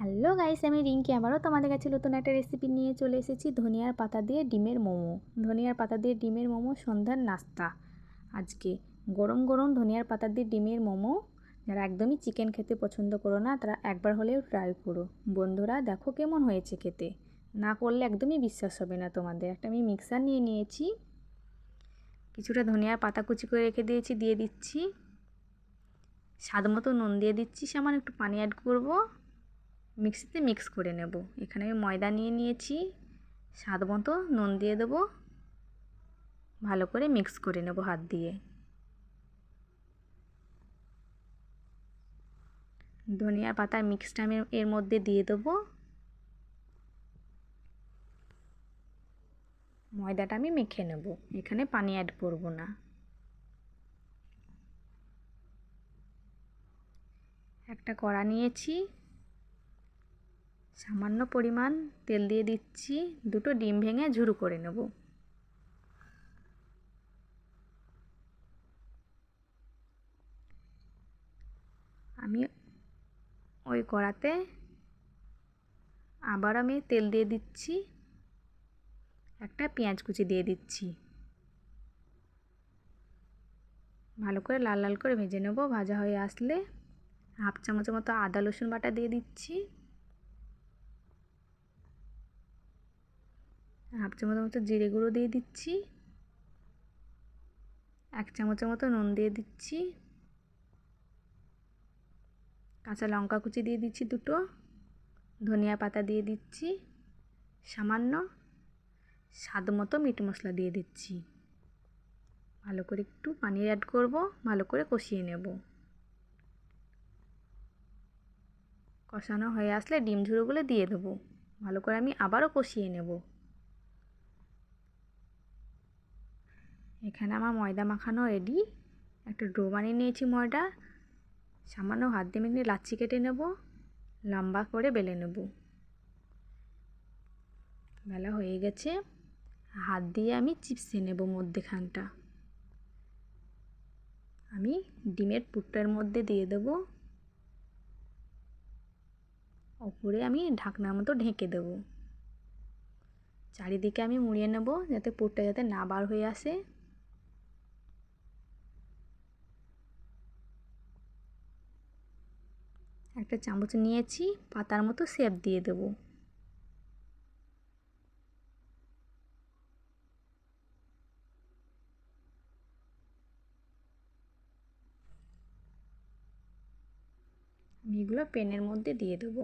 Hello guys, আমি রিঙ্কি। আবারও তোমাদের কাছে নতুন একটা রেসিপি নিয়ে চলে এসেছি। ধনিয়ার পাতা দিয়ে ডিমের মোমো। ধনিয়ার পাতা দিয়ে ডিমের মোমো সন্ধ্যার নাস্তা। আজকে গরম গরম ধনিয়ার পাতা দিয়ে ডিমের মোমো। যারা একদমই চিকেন খেতে পছন্দ করো না, তারা একবার হলেও ট্রাই করো। বন্ধুরা, দেখো কেমন হয়েছে খেতে। না করলে একদমই বিশ্বাস হবে না তোমাদের। একটা আমি মিক্সার নিয়ে নিয়েছি। কিছুটা ধনিয়ার পাতা কুচি করে রেখে দিয়েছি, দিয়ে দিচ্ছি। স্বাদ মতো নুন দিয়ে দিচ্ছি, সামান্য একটু পানি অ্যাড করব। মিক্সিতে মিক্স করে নেব। এখানে আমি ময়দা নিয়ে নিয়েছি, স্বাদ মতো নুন দিয়ে দেবো। ভালো করে মিক্স করে নেব হাত দিয়ে। ধনিয়া পাতার মিক্সটা আমি এর মধ্যে দিয়ে দেবো। ময়দাটা আমি মেখে নেব। এখানে পানি অ্যাড করব না। একটা কড়া নিয়েছি। সামান্য পরিমাণ তেল দিয়ে দিচ্ছি, দুটো ডিম ভেঙে ঝুরু করে নেব। আমি ওই কড়াতে আবার আমি তেল দিয়ে দিচ্ছি, একটা পেঁয়াজ কুচি দিয়ে দিচ্ছি। ভালো করে লাল লাল করে ভেজে নেব, ভাজা হয়ে আসলে হাফ চামচের মতো আদা রসুন বাটা দিয়ে দিচ্ছি। হাফ চামচের মতো জিরে গুঁড়ো দিয়ে দিচ্ছি। এক চামচের মতো নুন দিয়ে দিচ্ছি। কাঁচা লঙ্কা কুচি দিয়ে দিচ্ছি দুটো। ধনিয়া পাতা দিয়ে দিচ্ছি। সামান্য স্বাদ মতো মিট মশলা দিয়ে দিচ্ছি। ভালো করে একটু পানি অ্যাড করব, ভালো করে কষিয়ে নেব। কষানো হয়ে আসলে ডিম ঝুড়োগুলো দিয়ে দেবো। ভালো করে আমি আবারও কষিয়ে নেব। এখানে আমার ময়দা মাখানো রেডি একটা ডো বানিয়ে নিয়েছি ময়দা। সামান্য হাত দিয়ে মেখে লাচ্ছি কেটে নেব। লম্বা করে বেলে নেব। বেলা হয়ে গেছে। হাত দিয়ে আমি চিপসে নেব মধ্যেখানটা। আমি ডিমের পুরটার মধ্যে দিয়ে দেব। ওপরে আমি ঢাকনার মতো ঢেকে দেব। চারিদিকে আমি মুড়িয়ে নেব যাতে পুরটা যাতে না বার হয়ে আসে। একটা চামচ নিয়েছি, পাতার মতো শেপ দিয়ে দেব। আমি এগুলো পেনের মধ্যে দিয়ে দেবো।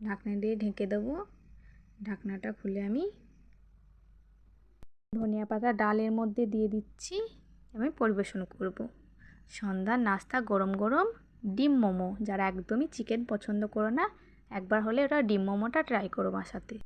ঢাকনা দিয়ে ঢেকে দেবো। ঢাকনাটা খুলে আমি ধনিয়া পাতা ডালের মধ্যে দিয়ে দিচ্ছি। আমি পরিবেশন করব। সন্ধ্যার নাস্তা গরম গরম। ডিম মোমো। যারা একদমই চিকেন পছন্দ করো না, একবার হলে ওটা ডিম মোমোটা ট্রাই করো বাসাতে।